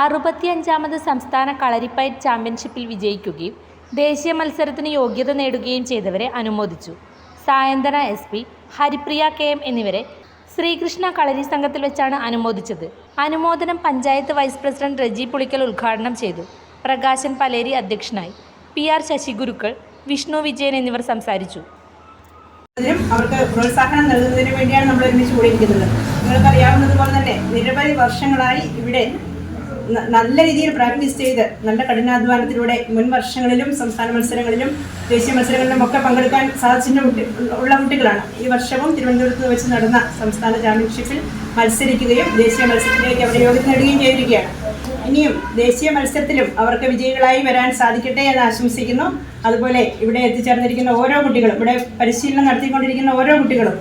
അറുപത്തിയഞ്ചാമത് സംസ്ഥാന കളരിപ്പയറ്റ് ചാമ്പ്യൻഷിപ്പിൽ വിജയിക്കുകയും ദേശീയ മത്സരത്തിന് യോഗ്യത നേടുകയും ചെയ്തവരെ അനുമോദിച്ചു. Sayanthana S P Haripriya K M എന്നിവരെ ശ്രീകൃഷ്ണ കളരി സംഘത്തിൽ വെച്ചാണ് അനുമോദിച്ചത്. അനുമോദനം പഞ്ചായത്ത് വൈസ് പ്രസിഡന്റ് റജി പുളിക്കൽ ഉദ്ഘാടനം ചെയ്തു. പ്രകാശൻ പലേരി അധ്യക്ഷനായി. പി ആർ ശശിഗുരുക്കൾ വിഷ്ണു വിജയൻ എന്നിവർ സംസാരിച്ചു. അവർക്ക് പ്രോത്സാഹനം നൽകുന്നതിന് വേണ്ടിയാണ് നമ്മൾ ഒരുമിച്ച് കൂടിയിരിക്കുന്നത് നിങ്ങൾക്ക് അറിയാവുന്നതുപോലെ തന്നെ നിരവധി വർഷങ്ങളായി ഇവിടെ നല്ല രീതിയിൽ പ്രാക്ടീസ് ചെയ്ത് നല്ല കഠിനാധ്വാനത്തിലൂടെ മുൻ വർഷങ്ങളിലും സംസ്ഥാന മത്സരങ്ങളിലും ദേശീയ മത്സരങ്ങളിലും ഒക്കെ പങ്കെടുക്കാൻ സാധിച്ചിട്ട് കുട്ടി ഉള്ള കുട്ടികളാണ്. ഈ വർഷവും തിരുവനന്തപുരത്ത് വെച്ച് നടന്ന സംസ്ഥാന ചാമ്പ്യൻഷിപ്പിൽ മത്സരിക്കുകയും ദേശീയ മത്സരത്തിലേക്ക് അവരെ യോഗ്യത നേടുകയും ചെയ്തിരിക്കുകയാണ്. ഇനിയും ദേശീയ മത്സരത്തിലും അവർക്ക് വിജയികളായി വരാൻ സാധിക്കട്ടെ എന്ന് ആശംസിക്കുന്നു. അതുപോലെ ഇവിടെ എത്തിച്ചേർന്നിരിക്കുന്ന ഓരോ കുട്ടികളും ഇവിടെ പരിശീലനം നടത്തിക്കൊണ്ടിരിക്കുന്ന ഓരോ കുട്ടികളും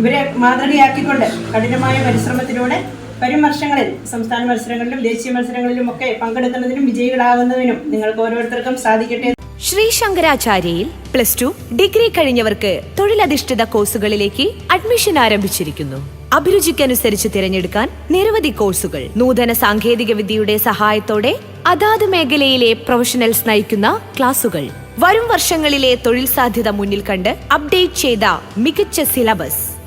ഇവരെ മാതൃകയാക്കിക്കൊണ്ട് കഠിനമായ പരിശ്രമത്തിലൂടെ വരും വർഷങ്ങളിൽ സംസ്ഥാന മത്സരങ്ങളിലും ദേശീയ മത്സരങ്ങളിലും ഒക്കെ പങ്കെടുക്കുന്നതിനും വിജയികളാകുന്നതിനും നിങ്ങൾക്ക് ഓരോരുത്തർക്കും സാധിക്കട്ടെ. ശ്രീ ശങ്കരാചാര്യയിൽ പ്ലസ് ടു ഡിഗ്രി കഴിഞ്ഞവർക്ക് തൊഴിലധിഷ്ഠിത കോഴ്സുകളിലേക്ക് അഡ്മിഷൻ ആരംഭിച്ചിരിക്കുന്നു. അഭിരുചിക്കനുസരിച്ച് തിരഞ്ഞെടുക്കാൻ നിരവധി കോഴ്സുകൾ. നൂതന സാങ്കേതിക വിദ്യയുടെ സഹായത്തോടെ അതാത് മേഖലയിലെ പ്രൊഫഷണൽസ് നയിക്കുന്ന ക്ലാസുകൾ. വരും വർഷങ്ങളിലെ തൊഴിൽ സാധ്യത മുന്നിൽ കണ്ട് അപ്ഡേറ്റ് ചെയ്ത മികച്ച സിലബസ്.